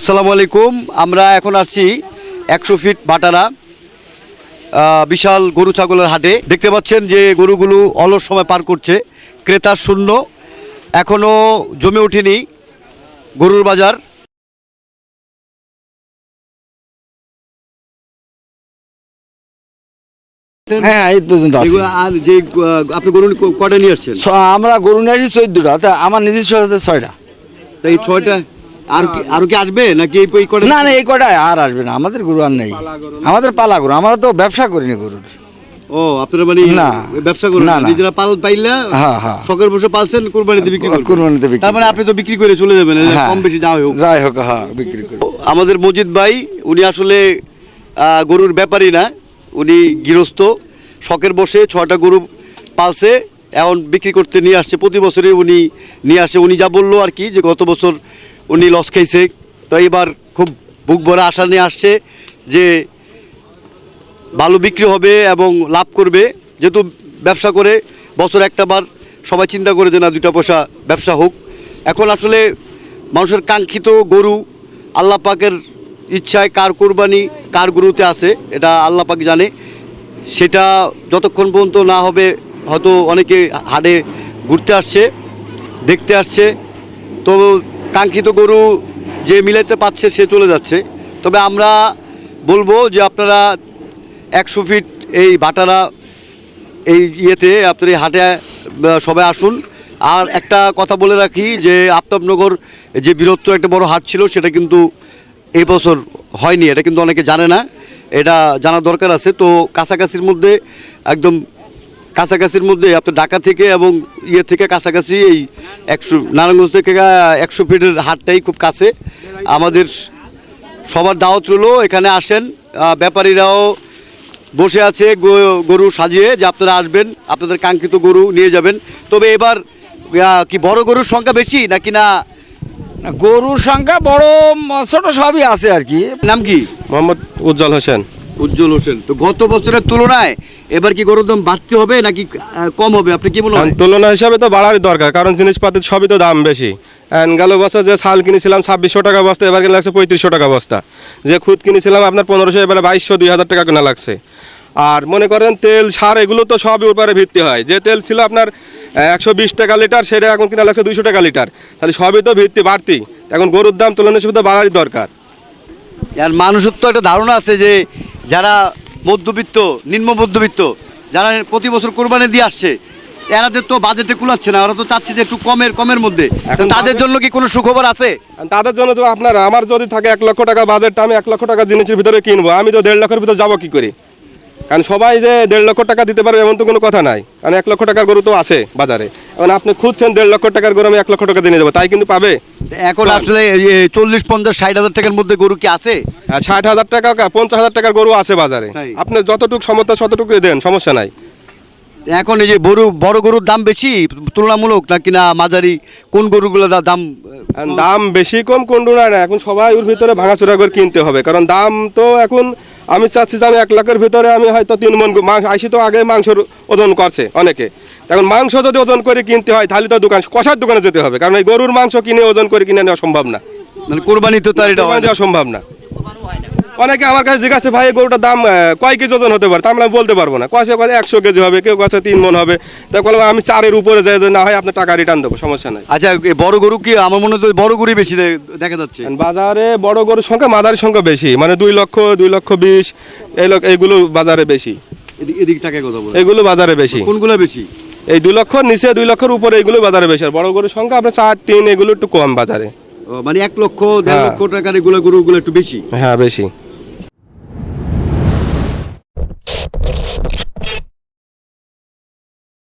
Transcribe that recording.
আসসালামু আলাইকুম। আমরা এখন আসছি একশো ফিট বাটারা বিশাল গরু ছাগলের হাটে। দেখতে পাচ্ছেন যে গরুগুলো অলস সময় পার করছে ক্রেতার শূন্য। এখনও জমে ওঠেনি গরুর বাজার। হ্যাঁ এই পর্যন্ত আর যে আপনি গরু কটা নিয়ে আসছেন? আমরা গরু নিয়ে আসি চোদ্দটা আমার নিজস্ব ছয়টা। এই ছয়টা আর কি আরও কি আসবে? নাকি এই এই কটা না না এই কটায় আর আসবে না। আমাদের গরু আর নেই। আমাদের পালা গরু। আমরা তো ব্যবসা করিনি গরুর। ও আপনারা মানে না। ব্যবসা করুন? না। নিজেরা পাল পাইলে হ্যাঁ, হ্যাঁ। শখের বসে পালছেন কুরবানিতে বিক্রি করবেন। কুরবানিতে বিক্রি তার মানে আপনি তো বিক্রি করে চলে যাবেন হ্যাঁ। কম বেশি যাই হোক। যাই হোক হ্যাঁ বিক্রি করি। আমাদের মজিদ ভাই উনি আসলে গরুর ব্যাপারী না। উনি গৃহস্থ। শখের বসে ছটা গরু পালছে এখন বিক্রি করতে নিয়ে আসছে। প্রতি বছরই উনি নিয়ে আসে। উনি যা বলল আর কি যে গত বছর উনি লস খাইছে। তো এবার খুব বুক ভরা আশা নিয়ে আসছে যে ভালো বিক্রি হবে এবং লাভ করবে। যেহেতু ব্যবসা করে, বছর একটা বার সবাই চিন্তা করে যে না, দুইটা পয়সা ব্যবসা হোক। এখন আসলে মানুষের কাঙ্ক্ষিত গরু আল্লাহ পাকের ইচ্ছায় কার কোরবানি, কার গরুতে আছে, এটা আল্লাহ পাক জানে। সেটা যতক্ষণ পর্যন্ত না হবে, হয়তো অনেকে হাটে ঘুরতে আসছে, দেখতে আসছে। তো কাঙ্ক্ষিত গরু যে মিলাইতে পাচ্ছে, সে চলে যাচ্ছে। তবে আমরা বলব যে আপনারা একশো ফিট এই ভাটারা, এই ইয়েতে আপনার এই হাটে সবাই আসুন। আর একটা কথা বলে রাখি যে আফতাবনগর যে বীরত্ব একটা বড় হাট ছিল, সেটা কিন্তু এই বছর হয়নি। এটা কিন্তু অনেকে জানে না। এটা জানা দরকার আছে। তো কাছাকাছির মধ্যে একদম কাছাকাছির মধ্যে আপনার ঢাকা থেকে এবং ইয়ে থেকে কাছাকাছি এই একশো নারায়ণগঞ্জ থেকে একশো ফিটের হাটটাই খুব কাছে। আমাদের সবার দাওয়াত রইল এখানে আসেন। ব্যাপারীরাও বসে আছে গো- গরু সাজিয়ে যে আপনারা আসবেন আপনাদের কাঙ্ক্ষিত গরু নিয়ে যাবেন। তবে এবার কি বড় গরুর সংখ্যা বেশি নাকি না? গরুর সংখ্যা বড় ছোট সবই আছে আর কি। নাম কি? মোহাম্মদ উজ্জ্বল হোসেন। উজ্জ্বল হোসেন। তো গত বছরের তুলনায় এবার কি গরুর দাম বাড়তে হবে নাকি কম হবে? আপনি কি মনে হয়? তুলনা হিসাবে তো বাড়ারই দরকার কারণ জিনিসপাতির সবই তো দাম বেশি। গেল বছর যে শাল কিনেছিলাম ছাব্বিশশো টাকা বস্তা এবার কিনে লাগছে পঁয়ত্রিশশো টাকা বস্তা। যে খুদ কিনেছিলাম আপনার পনেরোশো এবারে বাইশশো দুই হাজার টাকা কেনা লাগছে। আর মনে করেন তেল সার এগুলো তো সবই উপরে ভিত্তি হয়। যে তেল ছিল আপনার একশো বিশ টাকা লিটার সেটা এখন কিনা লাগছে দুইশো টাকা লিটার। তাহলে সবই তো ভিত্তি বাড়তি এখন গরুর দাম তুলনা হিসেবে তো বাড়ারই দরকার। আর মানুষের তো একটা ধারণা আছে যে যারা মধ্যবিত্ত নিম্ন মধ্যবিত্ত যারা প্রতি বছর কোরবানি দিয়ে আসছে এরাদের তো বাজেটে কুলাচ্ছে না ওরা তো চাচ্ছে যে একটু কমের কমের মধ্যে। তাদের জন্য কি কোনো সুখবর আছে? তাদের জন্য তো আপনার আমার যদি থাকে এক লক্ষ টাকা বাজেটটা আমি এক লক্ষ টাকা জিনিসের ভিতরে কিনবো আমি তো দেড় লক্ষের ভিতরে যাব কি করে? কারণ সবাই যে দেড় লক্ষ টাকা দিতে পারবে এমন তো কোনো কথা নাই। কারণ এক লক্ষ টাকার গরু তো আছে বাজারে। এখন আপনি খুঁজছেন দেড় লক্ষ টাকার গরু আমি এক লক্ষ টাকা দিয়ে যাব তাই কিন্তু পাবে? এখন আসলে চল্লিশ পঞ্চাশ ষাট হাজার টাকার মধ্যে গরু কি আছে? আর ষাট হাজার টাকা পঞ্চাশ হাজার টাকার গরু আছে বাজারে। আপনি যতটুকু সমর্থ ততটুকু দেন সমস্যা নাই। এখন এই যে গরু বড় গরুর দাম বেশি তুলনামূলক না মাঝারি কোন গরুগুলো দাম দাম বেশি কম কোন না এখন সবাই ওর ভিতরে ভাঙাচোরা করে কিনতে হবে। কারণ দাম তো এখন আমি চাচ্ছি যে আমি এক লাখের ভিতরে আমি হয়তো তিন মন মাংস আইসি তো আগে মাংসর ওজন করছে অনেকে। এখন মাংস যদি ওজন করে কিনতে হয় তাহলে তো দোকান কষার দোকানে যেতে হবে। কারণ এই গরুর মাংস কিনে ওজন করে কিনে নেওয়া সম্ভব না। মানে কোরবানি তো তার এটা সম্ভব না। অনেকে আমার কাছে জিজ্ঞাসা ভাই গরুটার দাম কয় কেজি ওজন হতে পারে? তা আমরা বলতে পারব না। কষে কষে একশো কেজি হবে কেউ কষে তিন মন হবে। তা বললাম আমি চারের উপরে যাই না হয় আপনার টাকা রিটার্ন দেবো সমস্যা নাই। আচ্ছা বড় গরু কি আমার মনে হয় বড় গরুই বেশি দেখা যাচ্ছে। বাজারে বড় গরুর সংখ্যা মাদারের সংখ্যা বেশি। মানে দুই লক্ষ দুই লক্ষ বিশ এই এইগুলো বাজারে বেশি। এদিক এদিক টাকা কথা বলে। এইগুলো বাজারে বেশি। কোনগুলো বেশি? এই দুই লক্ষ নিচে দুই লক্ষের উপরে এইগুলো বাজারে বেশি। আর বড় গরুর সংখ্যা আপনার চার তিন এগুলো একটু কম বাজারে। মানে এক লক্ষ দেড় হ্যাঁ। লক্ষ টাকার এগুলো গরুগুলো একটু বেশি। হ্যাঁ বেশি।